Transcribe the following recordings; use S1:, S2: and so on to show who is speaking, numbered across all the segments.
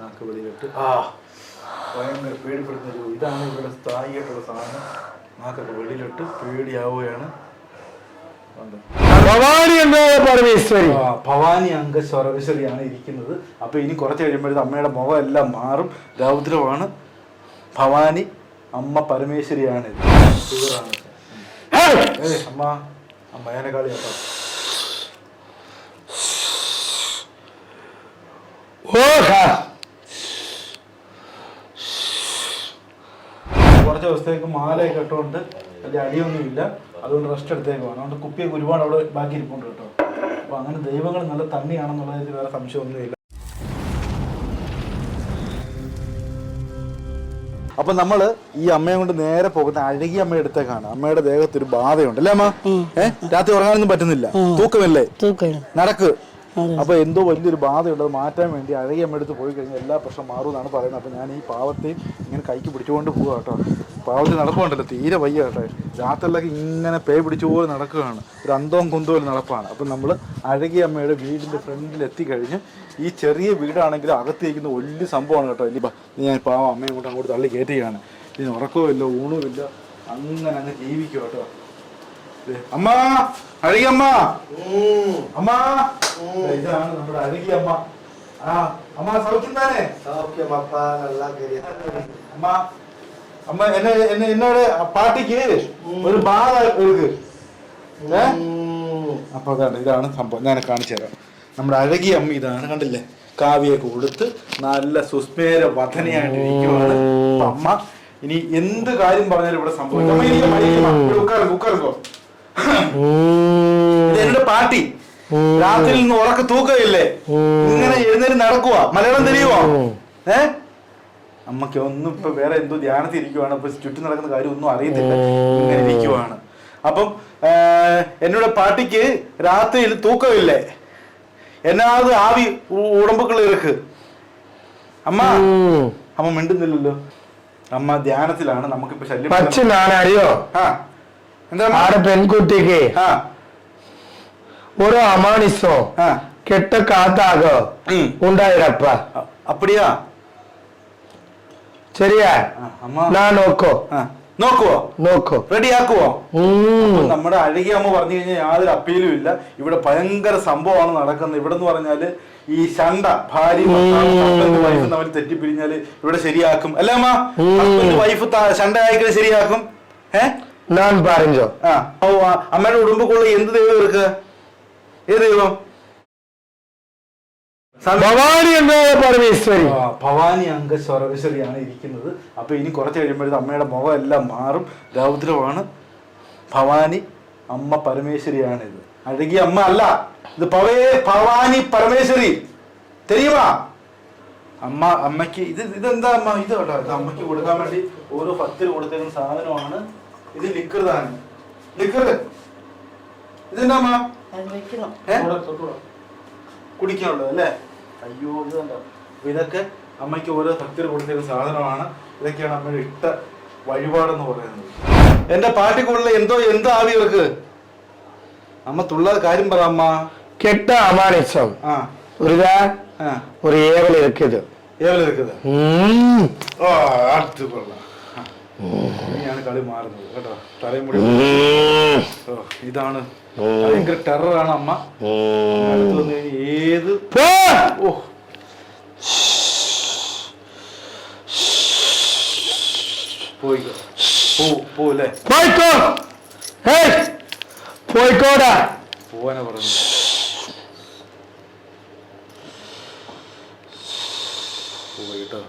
S1: നാക്ക് വെളിയിലിട്ട്. ആ ഭയങ്കര പേടിപ്പെടുന്ന ഒരു ഇതാണ് ഇവിടെ സ്ഥായിയായിട്ടുള്ള സാധനം. നാക്കൊക്കെ വെളിയിലിട്ട് പേടിയാവുകയാണ്?
S2: ഭവാനി പരമേശ്വരി.
S1: ആ, ഭവാനി അംഗ സ്വരവിശ്വരിയാണ് ഇരിക്കുന്നത്. അപ്പൊ ഇനി കുറച്ച് കഴിയുമ്പോഴത്തെ അമ്മയുടെ മുഖം എല്ലാം മാറും. രൗദ്രമാണ് ഭവാനി അമ്മ പരമേശ്വരിയാണ്. അമ്മ. അമ്മ ഞാനെ കളിയാക്കാം
S2: ഓഹ
S1: കുറച്ച് ദിവസത്തേക്ക് മാലയൊക്കെ ഇട്ടുകൊണ്ട് വലിയ അടിയൊന്നും ഇല്ല. അതുകൊണ്ട് റെസ്റ്റ് എടുത്തേക്കുവാണ് അതുകൊണ്ട് കുപ്പിയൊക്കെ ഒരുപാട് അവിടെ ബാക്കി ഇരിപ്പുണ്ട് കേട്ടോ. അപ്പൊ അങ്ങനെ ദൈവങ്ങൾ നല്ല തണ്ണിയാണെന്നുള്ളതിൽ വേറെ സംശയമൊന്നുമില്ല. അപ്പൊ നമ്മൾ ഈ അമ്മയെ കൊണ്ട് നേരെ പോകുന്ന അഴകിയ അമ്മ എടുത്തേക്കാണ് അമ്മയുടെ ദേഹത്ത് ഒരു ബാധയുണ്ട്. അല്ലേ അമ്മ? ഏഹ് രാത്രി ഉറങ്ങാനൊന്നും പറ്റുന്നില്ല. തൂക്കമില്ലേ. നടക്ക്. അപ്പൊ എന്തോ വലിയൊരു ബാധയുള്ളത് മാറ്റാൻ വേണ്ടി അഴകി അമ്മെടുത്ത് പോയി കഴിഞ്ഞാൽ എല്ലാ പ്രശ്നം മാറും എന്നാണ് പറയുന്നത്. അപ്പൊ ഞാൻ ഈ പാവത്തെയും ഇങ്ങനെ കൈക്ക് പിടിച്ചുകൊണ്ട് പോവുക കേട്ടോ. പാവത്തിൽ നടപ്പുണ്ടല്ലോ തീരെ വയ്യ കേട്ടോ. രാത്രിയിലൊക്കെ ഇങ്ങനെ പേ പിടിച്ചുപോലെ നടക്കുകയാണ്. ഒരു അന്തവും കുന്തവും നടപ്പാണ്. അപ്പം നമ്മൾ അഴകി അമ്മയുടെ വീടിന്റെ ഫ്രണ്ടിൽ എത്തിക്കഴിഞ്ഞ് ഈ ചെറിയ വീടാണെങ്കിൽ അകത്തേക്കുന്ന വലിയ സംഭവമാണ് കേട്ടോ. ഇനി ഞാൻ പാവം അമ്മയെ കൊണ്ട് അങ്ങോട്ട് തള്ളി കയറ്റുകയാണ്. ഇനി ഉറക്കവും ഇല്ല ഊണുമില്ല ഇല്ല. അങ്ങനെ അങ്ങ് ജീവിക്കും കേട്ടോ. അമ്മ അഴകിയമ്മ അമ്മ. ഇതാണ് നമ്മുടെ അഴകിയമ്മ ആ അമ്മ സൗഖ്യം താനേ? അമ്മ അമ്മ എന്നെ എന്നെ എന്നോട് പാട്ടിക്ക് ഒരു ബാധ ഒരുക്ക് അപ്പൊ അതാണ് ഇതാണ് സംഭവം. ഞാൻ കാണിച്ചു തരാം. നമ്മുടെ അഴകിയ അമ്മ ഇതാണ് കണ്ടില്ലേ? കാവ്യൊക്കെ കൊടുത്ത് നല്ല സുസ്മേര വധനയായിട്ട് ഇരിക്കുവാണ്. അമ്മ ഇനി എന്ത് കാര്യം പറഞ്ഞാലും ഇവിടെ സംഭവിക്കും എന്റെ പാട്ടി. രാത്രി നിന്ന് ഉറക്ക തൂക്കമില്ലേ? ഇങ്ങനെ എഴുന്നേറ്റ് നടക്കുക മലയാളം തെളിയുവോ? ഏ? അമ്മയ്ക്ക് ഒന്നും ഇപ്പൊ വേറെ എന്തോ ധ്യാനത്തിൽ ഇരിക്കുവാണ്. ഇപ്പൊ ചുറ്റും നടക്കുന്ന കാര്യം ഒന്നും അറിയത്തില്ല. ഇങ്ങനെ ഇരിക്കുവാണ്. അപ്പം എന്നോട് പാട്ടിക്ക് രാത്രിയിൽ തൂക്കമില്ലേ? എന്നാത് ആവി ഉടമ്പുകൾ ഇറക്ക്. അമ്മ അമ്മ മിണ്ടുന്നില്ലല്ലോ. അമ്മ ധ്യാനത്തിലാണ്. നമുക്കിപ്പോ ശല്യം
S2: അറിയോ
S1: ആ.
S2: പെൺകുട്ടിക്ക് ഒരു
S1: അമാണിസോ
S2: കെട്ട കാത്താകോ? ഉണ്ടായിരപ്പ.
S1: അപ്പടിയാ?
S2: ശരിയാ? നാ നോക്കോ.
S1: നോക്കുവോ?
S2: നോക്കോ.
S1: റെഡി ആക്കുവോ നമ്മുടെ അഴകി അമ്മ പറഞ്ഞു കഴിഞ്ഞാൽ യാതൊരു അപ്പീലും ഇല്ല. ഇവിടെ ഭയങ്കര സംഭവമാണ് നടക്കുന്നത്. ഇവിടെ എന്ന് പറഞ്ഞാൽ ഈ ശണ്ട ഭാര്യ വൈഫ് തെറ്റിപ്പിരിഞ്ഞാൽ ഇവിടെ ശരിയാക്കും. അല്ലേ അമ്മ? വൈഫ് ശണ്ട ആയിക്കഴിഞ്ഞാൽ ശരിയാക്കും. ഏഹ്
S2: நான் பாருங்க
S1: அம்மன் உடம்புக்குள்ள எந்த தெய்வம் இருக்கு ഏ ദൈവം
S2: ഭവാനി എന്നായ പരമേശ്വരി.
S1: ഭവാനി അംഗ സ്വരമേശ്വരിയാണ് ഇരിക്കുന്നത്. അപ്പൊ ഇനി കുറച്ച് കഴിയുമ്പോഴത്തെ അമ്മയുടെ മുഖം എല്ലാം മാറും. രൗദ്രമാണ്. ഭവാനി അമ്മ പരമേശ്വരിയാണ് ഇത് അഴകിയ അമ്മ അല്ല. ഇത് പവേ ഭവാനി പരമേശ്വരി. തെരിയുമാ അമ്മ അമ്മയ്ക്ക് ഇത് ഇതെന്താ അമ്മ? ഇത് കേട്ടോ ഇത് അമ്മയ്ക്ക് കൊടുക്കാൻ വേണ്ടി ഓരോ ഭക്തർ കൊടുത്തേക്കുന്ന സാധനമാണ്. ഇത് ലിക്കറുതാണ് ലിക്കർ ഇതെന്താ അമ്മ
S3: അത് വെക്കണം
S1: ഏ? കുടിക്കാനുള്ളത് അല്ലേ അയ്യോ ഇത് കണ്ടോ അപ്പൊ ഇതൊക്കെ അമ്മയ്ക്ക് ഓരോ ഭക്തർ കൊടുത്തിരുന്ന സാധനമാണ് ഇതൊക്കെയാണ് അമ്മയുടെ ഇഷ്ട വഴിപാടെന്ന് പറയുന്നത് എന്റെ പാട്ടിക്കുള്ള എന്തോ എന്തോ ആവി ഇവർക്ക് അമ്മ തുള്ള കാര്യം പറ അമ്മ
S2: കെട്ട അമാനിസം
S1: ആ
S2: ഒരിതാ
S1: ആ
S2: ഒരു ഏവൽ இருக்குது
S1: ഏവല ഇരിക്കുന്നത്
S2: ഉം.
S1: ഓ അടുത്ത് കൊള്ളാം ആ. ഇനിയാണ് കളി മാറുന്നത് കേട്ടോ. തലയും മുടി
S2: ഉം.
S1: ഓ ഇതാണ്. ഭയങ്കര ടെററാണ് അമ്മ. അടുത്ത് വന്ന് കഴിഞ്ഞാൽ ഏത്. ഓ. പോയിക്കോ. പോ പോലെ
S2: പോയിക്കോ! പോയിക്കോടാ.
S1: പോവാനാ പറഞ്ഞു പോയിട്ടോ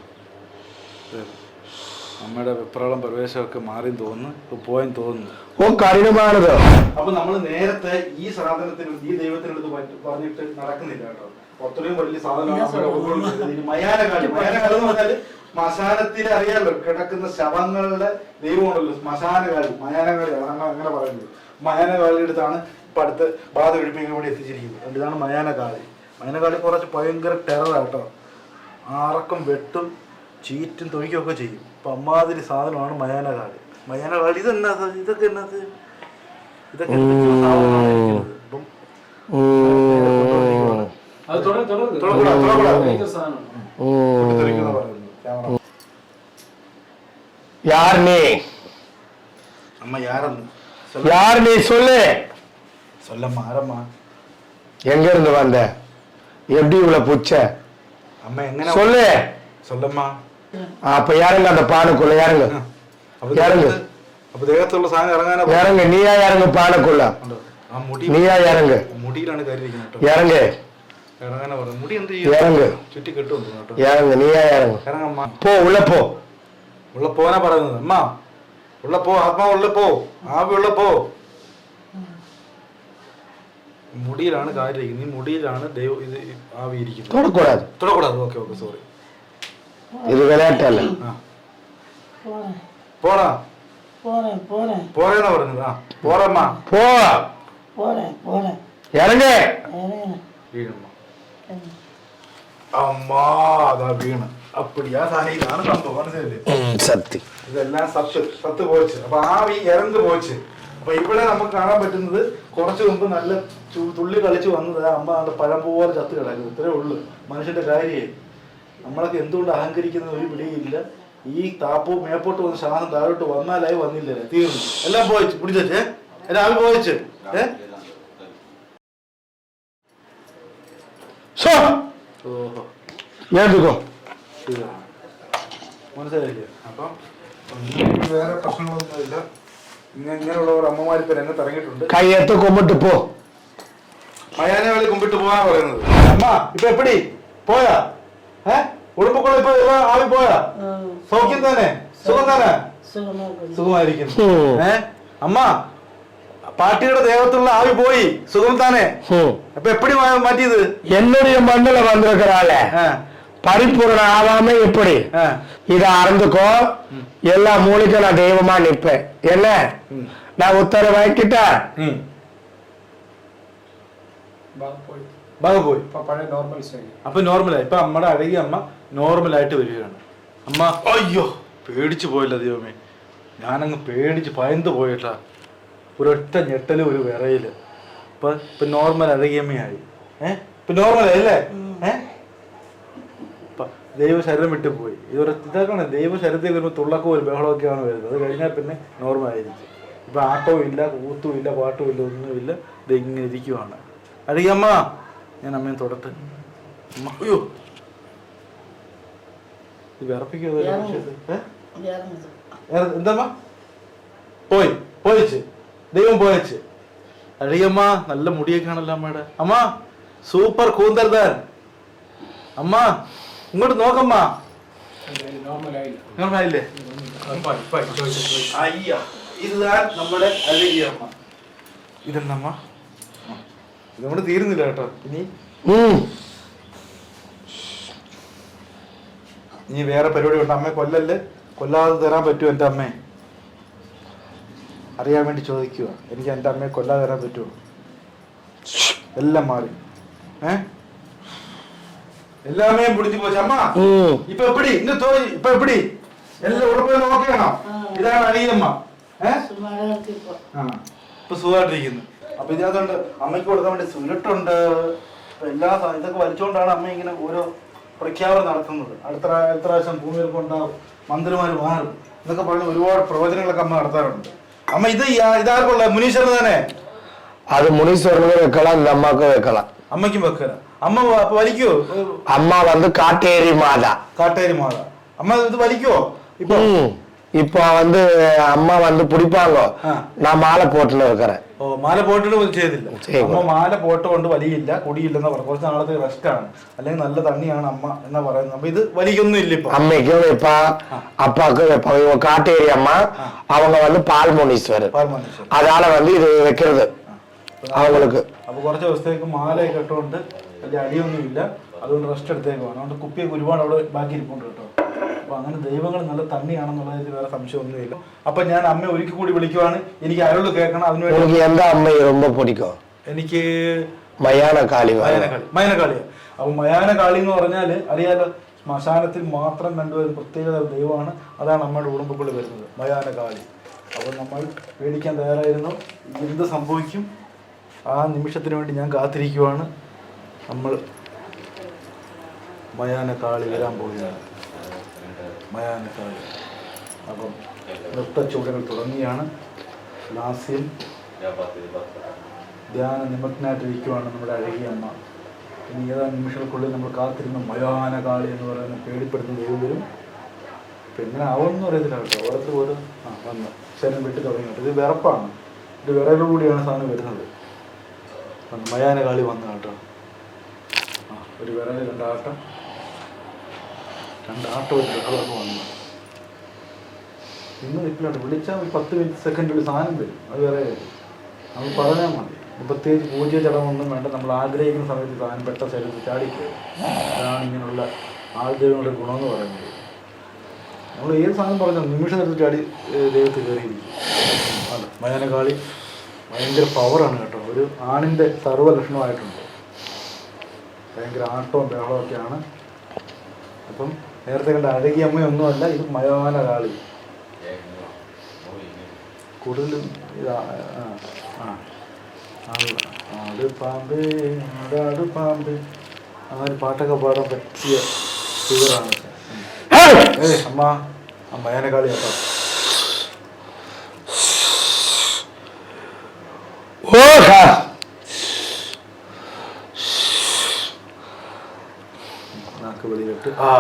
S1: അമ്മയുടെ വെപ്രാളം പ്രവേശമൊക്കെ മാറി തോന്നുന്നു പോയി പോയെന്ന് തോന്നുന്നു.
S2: ഓ കഠിനമാണത്.
S1: അപ്പൊ നമ്മൾ നേരത്തെ ഈ സാധനത്തിന് ഈ ദൈവത്തിനടുത്ത് പറഞ്ഞിട്ട് നടക്കുന്നില്ല കേട്ടോ. അത്രയും വലിയ സാധനമാണ് മയാനകാലി മയാനകാലം എന്ന് പറഞ്ഞാൽ ശ്മശാനത്തിൽ അറിയാലോ കിടക്കുന്ന ശവങ്ങളുടെ ദൈവമുണ്ടല്ലോ ശ്മശാനകാലി മയാനകാലി അതാണ് അങ്ങനെ പറയുന്നത്. മയാനകാലിയുടെ അടുത്താണ് ഇപ്പൊ അടുത്ത് ബാധ ഒഴിപ്പിക്കാൻ വേണ്ടി എത്തിച്ചിരിക്കുന്നത്. ഇതാണ് മയാനകാലി മയാനകാലി കുറച്ച് ഭയങ്കര ടെററാട്ടോ ആറക്കം വെട്ടും ചീറ്റും തൊഴിക്കുകയൊക്കെ ചെയ്യും. അപ്പൊ അമ്മാതിരി സാധനമാണ് മയാനകാളി മയാനകാളി ഇതെന്നാ ഇതൊക്കെ എന്നത് ഇതൊക്കെ എന്തൊക്കെയോ സാധനമാണ് ഇരിക്കുന്നത്. ഇപ്പം
S2: ഉം.
S1: അത് തൊട- തൊടകൂടാ, തൊടകൂടാ.
S2: ഉം.
S1: തെറിക്കുന്ന പറയുന്നത്. ക്യാമറ.
S2: யார் நீ
S1: അമ്മ യാരെന്ന്
S2: யார் நீ சொல்லு
S1: சொல்லம்மா ആരമ്മ
S2: எங்க இருந்து வந்த எப்படி இவ்வளவு புச்ச
S1: അമ്മ എങ്ങനെ
S2: சொல்லு
S1: சொல்லம்மா
S2: அப்ப இறங்க அந்த பானுக்குள்ள இறங்கு.
S1: இறங்கு.
S2: இறங்கு நீயா இறங்கு பானுக்குள்ள. நீயா இறங்கு. இறங்கு. இறங்கு. இறங்கு நீயா இறங்கு. போ உள்ள போ.
S1: உள்ள போனா பரவாயில்ல. அம்மா உள்ள போ ஆத்மா உள்ள போ. ஆவி உள்ள போ. മുടിയിലാണ് കാര്യം നീ മുടിയിലാണ് ദൈവം ഇത് ആവിയിരിക്കുന്നത്
S2: തൊടക്കൂടാതെ
S1: തൊടക്കൂടാതെ ഓക്കെ ഓക്കെ സോറി
S2: இது விளையாட்டு அல்ல
S1: போறா
S3: போறேன் போறேன்
S1: போறேன்னு வருதுதான் போறேம்மா
S2: போ
S3: போறேன் போறேன்
S2: இறங்கு
S1: அம்மா அதான் வீணு
S2: சத்து இதெல்லாம்
S1: சத்து சத்து போச்சு அப்ப അപ്പൊ ഇവിടെ നമുക്ക് കാണാൻ പറ്റുന്നത് കുറച്ചു മുമ്പ് നല്ല തുള്ളി കളിച്ചു വന്നത് അമ്മ പഴം പോലെ ചത്ത് കിടക്കുന്നത് ഇത്രേ ഉള്ളൂ മനുഷ്യന്റെ കാര്യമേ നമ്മളൊക്കെ എന്തുകൊണ്ട് അഹങ്കരിക്കുന്നത് ഒരു പിടിയില്ല? ഈ താപ്പോ മേപ്പോട്ട് വന്ന് സാധനം താഴോട്ട് വന്നാലായി വന്നില്ല തീർന്നു. എല്ലാം പോയിച്ചു പിടിച്ചേ രാവിലെ പോയിച്ച് ഏ?
S2: ഞാൻ
S1: എടുക്കോ മനസ്സിലായില്ലേ? അപ്പം വേറെ പ്രശ്നങ്ങളൊന്നുമില്ല. ഇങ്ങനെയുള്ളവർ അമ്മമാർ ഇപ്പൊ രംഗത്ത് ഇറങ്ങിയിട്ടുണ്ട്.
S2: കയ്യത്ത് കൊമ്പിട്ട് പോ.
S1: മയാനെ വേളി കൊമ്പിട്ട് പോവാനാ പറയുന്നത്. അമ്മ ഇപ്പൊ എപ്പടി? പോയാ? ഏ ഉടുപ്പുക്കുള്ള ഇപ്പൊ എല്ലാം ആവി പോയാ സൗഖ്യം തന്നെ സുഖം തന്നെ
S3: சுகமா இருக்கு
S1: സുഖമായിരിക്കുന്നു
S2: ഉം.
S1: ഏ അമ്മ പാട്ടിയുടെ ദേഹത്തുള്ള ആവി പോയി സുഖം താനെ
S2: ம்.
S1: അപ്പൊ എപ്പടി മാ- മാറ്റിയത്
S2: என்னுடைய மண்ணில வந்திருக்கிறாள
S1: ഏ,
S2: பரிபூரணம் ஆகாம எப்படி
S1: ഏ.
S2: இத அறிந்துக்கோ எல்லா மூலிக்கும் நான் தெய்வமா நிப்பேன் என்ன
S1: ഉം.
S2: நான் உத்தரவாக்கிட்டேன்
S1: ഉം.
S4: ബാഗ് പോയി. പഴയ നോർമൽ സ്റ്റൈൽ
S1: അപ്പൊ നോർമലായി ഇപ്പൊ അമ്മയുടെ അഴകി അമ്മ നോർമലായിട്ട് വരികയാണ്. അമ്മ അയ്യോ പേടിച്ചു പോയല്ലോ ദൈവമേ. ഞാനങ്ങ് പേടിച്ച് ഭയந்து പോയിട്ടാ. ഒരൊറ്റ ഞെട്ടൽ ഒരു വിറയിൽ. ഇപ്പൊ ഇപ്പൊ നോർമൽ അഴകിയമ്മയായി ഏഹ് ഇപ്പൊ നോർമലായി അല്ലേ? ഏ? ഇപ്പൊ ദൈവ ശരീരം വിട്ടു പോയി. ഇതൊരു ഇതൊക്കെയാണ് ദൈവ ശരീരത്തിൽ വരുമ്പോൾ തുള്ളക്കവും ഒരു ബഹളമൊക്കെയാണ് വരുന്നത്. അത് കഴിഞ്ഞാൽ പിന്നെ നോർമൽ ആയിരിക്കും. ഇപ്പൊ ആട്ടവും ഇല്ല കൂത്തും ഇല്ല പാട്ടും ഇല്ല ഒന്നുമില്ല. ഇത് ഇങ്ങനെ ഇരിക്കുവാണ്. അഴകിയമ്മ ഞാൻ അമ്മയെ തൊടട്ടെ. അമ്മ അയ്യോ. വിറപ്പിക്കോ എന്താ പോയി പോയച്ച്. ദൈവം പോയച്ച്. അഴിയമ്മ നല്ല മുടിയൊക്കെ ആണല്ലോ അമ്മയുടെ. അമ്മ സൂപ്പർ കൂന്തർദാൻ അമ്മ ഇങ്ങോട്ട് നോക്കമ്മ. നോർമലായില്ലേ. അയ്യ ഇതാണ് നമ്മുടെ അഴകിയമ്മ ഇതെന്നമ്മ നമ്മുടെ തീരുന്നില്ല കേട്ടോ ഇനി
S2: ம்
S1: ഇനി വേറെ പരിപാടി ഉണ്ട് അമ്മയെ കൊല്ലല്ലേ കൊല്ലാതെ തരാൻ പറ്റുമോ എൻ്റെ അമ്മയെ അറിയാൻ വേണ്ടി ചോദിക്കുക എനിക്ക് എൻ്റെ അമ്മയെ കൊല്ലാതെ തരാൻ പറ്റുമോ എല്ലാം മാറി ഏ എല്ലാ അമ്മയും പിടിച്ചു പോച്ചു അമ്മ
S2: ம்
S1: ഇപ്പൊ എപ്പിടി ഇന്ന് തോന്നി ഇപ്പൊ എപ്പിടി എല്ലാം ഉറപ്പ് നോക്കിയാണോ ഇതാണ് അനിയമ്മ ഏ
S3: சுமாரா இருக்கு இப்போ
S1: ആ ഇപ്പൊ സുഖമായിട്ടിരിക്കുന്നു അപ്പൊ ഇതിനകത്തുണ്ട് അമ്മയ്ക്ക് കൊടുക്കാൻ വേണ്ടി സുരുട്ടുണ്ട് ഇപ്പൊ എല്ലാ സാ- ഇതൊക്കെ വലിച്ചുകൊണ്ടാണ് അമ്മ ഇങ്ങനെ ഓരോ പ്രഖ്യാപനം നടത്തുന്നത് അടുത്ത പ്രാ- അടുത്ത പ്രാവശ്യം ഭൂമിയിൽ കൊണ്ടാവും മന്ത്രിമാർ മാറും എന്നൊക്കെ പറഞ്ഞ് ഒരുപാട് പ്രവചനങ്ങളൊക്കെ അമ്മ നടത്താറുണ്ട് അമ്മ ഇത് ഈ- ഇതാർക്കുള്ള മുനീശ്വരൻ തന്നെ
S2: அது முனீஸ்வரனுக்கு வைக்கலாம் இந்த அம்மாவுக்கும் வைக்கலாம்
S1: അമ്മയ്ക്കും വെക്കല അമ്മ വ- അപ്പൊ വലിക്കോ
S2: அம்மா வந்து காட்டேரி மாதா
S1: കാട്ടേരി മാത അമ്മ ഇത് വലിക്കോ ഇപ്പൊ
S2: ம். இப்போ வந்து അമ്മ வந்து பிடிப்பாங்க
S1: ആ.
S2: நான் மாலை போட்டுன்னு இருக்கிறேன்
S1: ഓ മാല പോട്ടിട്ട് ചെയ്തില്ല
S2: ചെയ്തു.
S1: അമ്മ മാല പോട്ട് കൊണ്ട് വലിയില്ല കുടിയില്ലെന്ന് പറഞ്ഞു കുറച്ച് നാളത്തെ റെസ്റ്റ് ആണ് അല്ലെങ്കിൽ നല്ല തണ്ണിയാണ് അമ്മ എന്നാ പറയുന്നത് അപ്പൊ ഇത് വലിക്കൊന്നും ഇല്ല ഇപ്പൊ
S2: அம்மைக்கும் வைப்பா அப்பாவுக்கும் வைப்பாங்க இவங்க காட்டேரி அம்மா அவங்க வந்து பால் முனீஸ்வரர்
S1: പാൽ മനുഷ്യൻ
S2: அதால வந்து இது வைக்கிறது அவங்களுக்கு
S1: അപ്പൊ കുറച്ച് ദിവസത്തേക്ക് മാലയൊക്കെ ഇട്ടുകൊണ്ട് വലിയ അടിയൊന്നും ഇല്ല അതുകൊണ്ട് റെസ്റ്റ് എടുത്തേക്കുവാണ് അതുകൊണ്ട് കുപ്പിയൊക്കെ ഒരുപാട് അവിടെ ബാക്കി ഇരിപ്പുണ്ട് കേട്ടോ അപ്പൊ അങ്ങനെ ദൈവങ്ങൾ നല്ല തണ്ണിയാണെന്നുള്ളതിൽ വേറെ സംശയമൊന്നുമില്ല അപ്പൊ ഞാൻ അമ്മ ഒരിക്കൽ കൂടി വിളിക്കുവാണ് എനിക്ക് അരുള് കേൾക്കണം അതിനുവേണ്ടി
S2: உங்களுக்கு எந்த அம்மை ரொம்ப பிடிக்கும்
S1: എനിക്ക്
S2: மயான காளி வரும்.
S1: മയാനക്കാളി മയാനക്കാളിയാ അപ്പൊ മയാനക്കാളി എന്ന് പറഞ്ഞാല് അറിയാലോ ശ്മശാനത്തിൽ മാത്രം കണ്ടുവരുന്ന പ്രത്യേകത ഒരു ദൈവമാണ് അതാണ് നമ്മുടെ ഉടമ്പുകളിൽ വരുന്നത് മയാനകാളി അപ്പൊ നമ്മൾ പേടിക്കാൻ തയ്യാറായിരുന്നു എന്ത് സംഭവിക്കും ആ നിമിഷത്തിന് വേണ്ടി ഞാൻ കാത്തിരിക്കുവാണ് നമ്മൾ മയാനക്കാളി വരാൻ പോവുകയാണ് മയാനക്കാളി അപ്പം നൃത്തച്ചുവടുകൾ തുടങ്ങിയാണ്. ലാസ്യം ധ്യാന നിമഗ്നായിട്ടിരിക്കുവാണ് നമ്മുടെ അഴകിയ അമ്മ. ഇനി ഏതാനും നിമിഷങ്ങൾക്കുള്ളിൽ നമ്മൾ കാത്തിരുന്ന മയാനകാളി എന്ന് പറയുന്ന പേടിപ്പെടുന്ന ദൈവരും വരും പിന്നെ അവൊന്നും അറിയത്തില്ല കേട്ടോ. ഓരോരുത്തർ ഓരോ ആ വന്ന് ശരം വിട്ട് തുടങ്ങിയിട്ട് ഇത് വിറപ്പാണ്. ഇത് വിറയിലൂടെയാണ് സാധനം വരുന്നത്. മയാനകാളി വന്നു കേട്ടോ ആ ഒരു വിറയിൽ രണ്ടാട്ടം ഒരു ബഹളമൊക്കെ വന്നു. ഇന്ന് നിൽക്കില്ലാണ്ട് വിളിച്ചാൽ ഒരു പത്ത് മിനിറ്റ് സെക്കൻഡ് ഒരു സാധനം വരും. അത് വേറെ. നമ്മൾ പറഞ്ഞാൽ മതി. പ്രത്യേകിച്ച് പൂജ ചടങ്ങൊന്നും വേണ്ട. നമ്മൾ ആഗ്രഹിക്കുന്ന സമയത്ത് സാധനം പെട്ട ശരീരത്തിൽ ചാടിക്കുക അതാണ് ഇങ്ങനെയുള്ള ആൾദൈവങ്ങളുടെ ഗുണമെന്ന് പറയുന്നത്. നമ്മൾ ഏത് സാധനം പറഞ്ഞാൽ നിമിഷ നേരത്തിൽ ചാടി ദൈവത്തിൽ കയറിയിരിക്കും. അല്ല മയനകാളി ഭയങ്കര പവറാണ് കേട്ടോ. ഒരു ആണിന്റെ സർവലക്ഷണമായിട്ടുണ്ട് ഭയങ്കര ആട്ടവും ബഹളവും ഒക്കെയാണ്. അപ്പം നേരത്തെ കണ്ട അഴകിയ അമ്മയൊന്നുമല്ല ഇത് മയാനകാളി കൂടുതലും ഇതാ ആ ആട് പാമ്പ് ആടാട് പാമ്പ്. ആ ഒരു പാട്ടൊക്കെ പാടാൻ പറ്റിയ ഫിഗറാണ് ഏ അമ്മ ആ മയാനകാളി കേട്ടോ. നാക്ക് വെളിയിലിട്ട്. ആ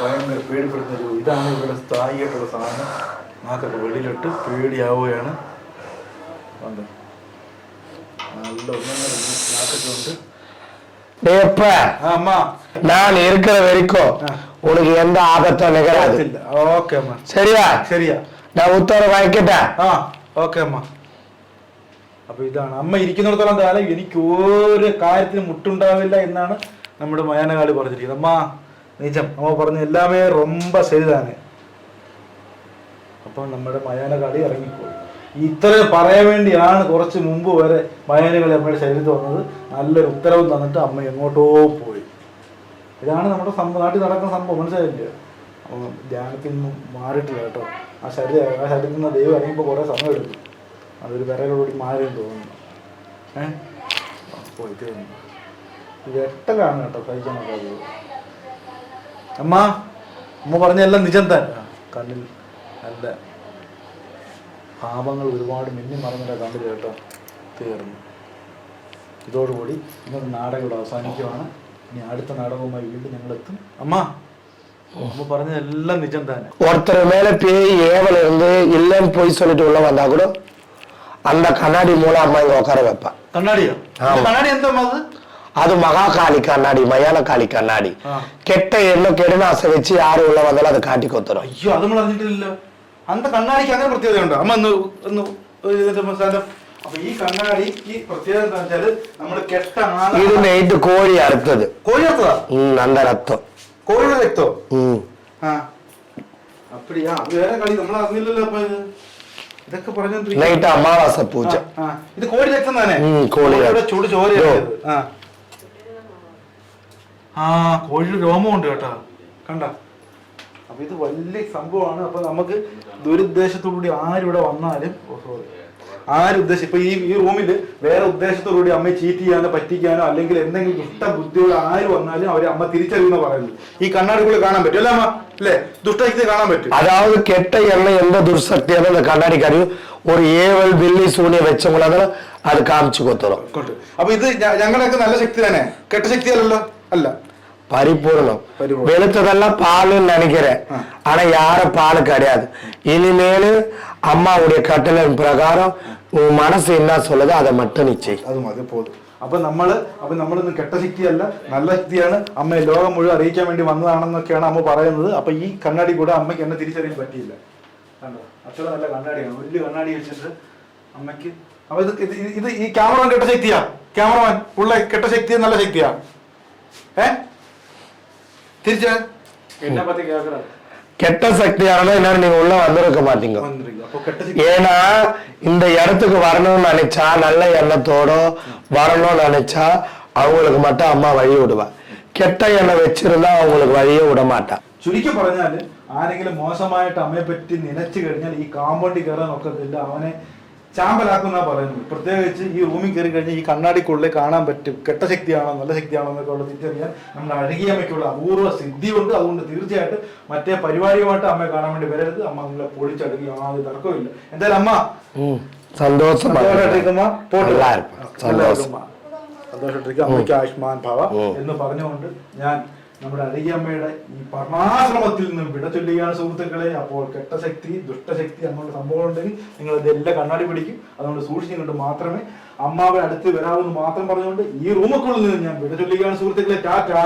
S1: ഭയങ്കര പേടിപ്പെടുന്ന ഒരു ഇതാണ് ഇവിടെ സ്ഥായിയായിട്ടുള്ള സാധനം നാക്കൊക്കെ വെളിയിലിട്ട് പേടിയാവുകയാണ് വന്ന് നല്ല ഒന്നൊന്നര നാക്കൊക്കെ ഉണ്ട്
S2: டேய் அப்ப
S1: ആ അമ്മ
S2: நான் இருக்கிற வரைக்கும்
S1: ஆ.
S2: உனக்கு எந்த ஆபத்தும் நிகழாது
S1: ഓക്കെ അമ്മ
S2: சரியா
S1: ശരിയാ
S2: நான் உத்தரவு வாங்கிட்டேன்
S1: ആ ഓക്കെ അമ്മ അപ്പൊ ഇതാണ് അമ്മ ഇരിക്കുന്നിടത്തോളം കാലം എനിക്ക് ഒരു കാര്യത്തിനും മുട്ടുണ്ടാവില്ല എന്നാണ് നമ്മുടെ മയാനകാളി പറഞ്ഞിരിക്കുന്നത് അമ്മ നിജം. നമ്മൾ പറഞ്ഞ എല്ലാമേ റൊമ്പ ശരിതാണ് അപ്പം നമ്മുടെ മയാന കളി ഇറങ്ങിപ്പോയി. ഇത്ര പറയാൻ വേണ്ടിയാണ് കുറച്ച് മുമ്പ് വരെ മയാനകളി അമ്മയുടെ ശരീരത്തിൽ വന്നത്. നല്ലൊരു ഉത്തരവ് തന്നിട്ട് അമ്മ എങ്ങോട്ടോ പോയി. ഇതാണ് നമ്മുടെ സംഭവം നാട്ടിൽ നടക്കുന്ന സംഭവം. മനസ്സിലായില്ലേ? ധ്യാനത്തിൽ നിന്നും മാറിയിട്ടില്ല കേട്ടോ. ആ ശരീരം ആ ശരീരത്തിൽ നിന്ന് ദൈവം ഇറങ്ങിയപ്പോൾ കുറേ സമയം എടുക്കും അതൊരു വിരലോടി മാറിയെന്ന് തോന്നുന്നു. ഏഹ് പോയിട്ട് ഇത് എട്ടലാണ് കേട്ടോ. സഹിക്കാൻ നോക്കാത്തത് അമ്മ അമ്മ പറഞ്ഞ എല്ലാം നിജം തന്നെ കണ്ണിൽ നല്ല ഭാവങ്ങൾ ഒരുപാട് മിന്നി മറന്നിട്ട് കണ്ടില്ല കേട്ടോ തീർന്നു ഇതോടുകൂടി ഇന്നത്തെ നാടകം ഇവിടെ അവസാനിക്കുവാണ് ഇനി അടുത്ത നാടകവുമായി വീണ്ടും ഞങ്ങൾ എത്തും അമ്മ അമ്മ പറഞ്ഞതെല്ലാം നിജം തന്നെ
S2: ஒருத்தர் மேல பேய் ஏவல் இருந்து இல்லைன்னு போய் சொல்லிட்டு உள்ள வந்தா கூட அந்த கண்ணாடி மூலம் அம்மா இங்க உட்கார வைப்பா
S1: കണ്ണാടിയോ
S2: ആമാ.
S1: കണ്ണാടി എന്താ അമ്മ അത്
S2: அது மகாகாளி கண்ணாடி மயான காளி கண்ணாடி
S1: ആ.
S2: கெட்ட எண்ணம் கெடுநாசை வச்சு யாரு உள்ள வந்தாலும் அதை காட்டி கொத்துரும்
S1: അയ്യോ അത് നമ്മൾ അറിഞ്ഞിട്ടില്ലല്ലോ അന്ത കണ്ണാടിക്ക് അങ്ങനെ പ്രത്യേകതയുണ്ടോ അമ്മ ഒന്ന് ഒന്ന് ഒരു ഇതിന്റെ മസാല അപ്പൊ ഈ കണ്ണാടിക്ക് പ്രത്യേകത എന്താ വെച്ചാല് നമ്മൾ കെട്ട ആളെ
S2: இது நைட்டு கோழி அறுத்தது
S1: കോഴി രക്തതാ
S2: ம், அந்த ரத்தம்
S1: കോഴിയുടെ രക്തോ
S2: ம்.
S1: ആ അപ്പടിയാ അത് വേറെ കളി നമ്മൾ അറിഞ്ഞില്ലല്ലോ അപ്പൊ ഇത് ഇതൊക്കെ പറഞ്ഞോണ്ടിരിക്കും
S2: நைட்டு அமாவாசை பூஜை
S1: ആ, ഇത് കോഴി രക്തം തന്നെ
S2: ഉം, കോഴി രക്തം.
S1: കോഴിയുടെ ചൂട് ചോരയത് ആ ആ കോഴിയുടെ രോമമുണ്ട് കേട്ടോ കണ്ട അപ്പൊ ഇത് വലിയ സംഭവമാണ് അപ്പൊ നമുക്ക് ദുരുദ്ദേശത്തോടുകൂടി ആരിവിടെ വന്നാലും ഓ സോറി ആരുദ്ദേശം ഇപ്പൊ ഈ ഈ റൂമിൽ വേറെ ഉദ്ദേശത്തോടുകൂടി അമ്മയെ ചീറ്റ് ചെയ്യാനോ പറ്റിക്കാനോ അല്ലെങ്കിൽ എന്തെങ്കിലും ദുഷ്ട ബുദ്ധിയോട് ആര് വന്നാലും അവരെ അമ്മ തിരിച്ചറിയുന്ന പറയുന്നത് ഈ കണ്ണാടിക്കുള്ളിൽ കാണാൻ പറ്റും അല്ലേ അമ്മ അല്ലേ ദുഷ്ടശക്തി കാണാൻ പറ്റും
S2: அதாவது கெட்ட எண்ணம் எந்த துர்சக்தியான அந்த கண்ணாடி கருவி ஒரு ஏவல் வில்லி சூனிய வச்சவங்கள அது காமிச்சு கொத்துரும்
S1: കൊണ്ട് അപ്പൊ ഇത് ഞ- ഞങ്ങളുടെയൊക്കെ നല്ല ശക്തി തന്നെ കെട്ട ശക്തി അല്ലല്ലോ അല്ല
S2: பரிபூர்ணம்
S1: பரிபூரணம்.
S2: வெளுத்ததெல்லாம் பாலுன்னு நினைக்கிறேன்
S1: ஆ.
S2: ஆனா யாரும் பால் கிடையாது இனிமேலு அம்மாவுடைய கட்டளின் பிரகாரம் உன் மனசு என்ன சொல்லுதோ அதை மட்டும் நீ செய்
S1: അത് മതി പോതും അപ്പൊ നമ്മള് അപ്പൊ നമ്മളിന്ന് കെട്ട ശക്തിയല്ല നല്ല ശക്തിയാണ് അമ്മയെ ലോകം മുഴുവൻ അറിയിക്കാൻ വേണ്ടി വന്നതാണെന്നൊക്കെയാണ് അമ്മ പറയുന്നത് അപ്പൊ ഈ കണ്ണാടി കൂടെ അമ്മയ്ക്ക് എന്നെ തിരിച്ചറിയാൻ പറ്റിയില്ല കണ്ടോ അത്ര നല്ല കണ്ണാടിയാണ് വലിയ കണ്ണാടി വെച്ചിട്ട് അമ്മയ്ക്ക് അപ്പൊ ഇത് ഇത് ഇത് ഈ ക്യാമറമാൻ കെട്ട ശക്തിയാ ക്യാമറമാൻ ഉള്ള കെട്ട ശക്തി നല്ല ശക്തിയാ ഏ തിരിച്ച
S4: என்ன பத்தி கேக்குறாரு
S2: கெட்ட சக்தியானதா என்னன்னு நீங்க உள்ள வந்திருக்க மாட்டீங்க
S1: വന്നിരിക്കും അപ്പൊ கெட்ட ശക്തി
S2: ஏன்னா இந்த இடத்துக்கு வரணும்னு நினைச்சா நல்ல எண்ணத்தோட வரணும்னு நினைச்சா அவங்களுக்கு மட்டும் அம்மா வழி விடுவா கெட்ட எண்ணம் வச்சிருந்தா அவங்களுக்கு வழியே விட மாட்டா
S1: ചുരുക്കി പറഞ്ഞാല് ആരെങ്കിലും മോശമായിട്ട് അമ്മയെ പറ്റി നനച്ചു കഴിഞ്ഞാൽ ഈ കാമ്പൗണ്ടിൽ കയറാൻ ഒക്കത്തില്ല അവനെ ചാമ്പലാക്കുന്ന പറയുന്നത് പ്രത്യേകിച്ച് ഈ റൂമിൽ കയറി കഴിഞ്ഞാൽ ഈ കണ്ണാടിക്കുള്ളിൽ കാണാൻ പറ്റും. കെട്ട ശക്തിയാണോ നല്ല ശക്തിയാണോ എന്നൊക്കെ ഉള്ള തിരിച്ചറിയാൻ നമ്മുടെ അഴകിയമ്മയ്ക്കുള്ള അപൂർവ സിദ്ധിയുണ്ട്. അതുകൊണ്ട് തീർച്ചയായിട്ടും മറ്റേ പരിപാടിയുമായിട്ട് അമ്മയെ കാണാൻ വേണ്ടി വരരുത്. അമ്മ നിങ്ങളെ പൊളിച്ചടുക്കി. യാതൊരു തർക്കമില്ല എന്തായാലും അമ്മ.
S2: സന്തോഷം.
S1: സന്തോഷമായിട്ടിരിക്കുമ്പോ
S2: സന്തോഷം.
S1: അമ്മയ്ക്ക് ആയുഷ്മാൻ ഭവ. എന്ന് പറഞ്ഞുകൊണ്ട് ഞാൻ നമ്മുടെ അഴകിയമ്മയുടെ ഈ പർണാശ്രമത്തിൽ നിന്നും വിട ചൊല്ലുകയാണ് സുഹൃത്തുക്കളെ. അപ്പോൾ കെട്ടശക്തി ദുഷ്ടശക്തി അങ്ങനെയുള്ള സംഭവം ഉണ്ടെങ്കിൽ നിങ്ങൾ ഇതെല്ലാം കണ്ണാടി പിടിക്കും. അതുകൊണ്ട് സൂക്ഷിച്ചുകൊണ്ട് മാത്രമേ അമ്മാവെ അടുത്ത് വരാമെന്ന് മാത്രം പറഞ്ഞുകൊണ്ട് ഈ റൂമുക്കുള്ളിൽ നിന്ന് ഞാൻ വിട ചൊല്ലുകയാണ് സുഹൃത്തുക്കളെ. ടാറ്റാ.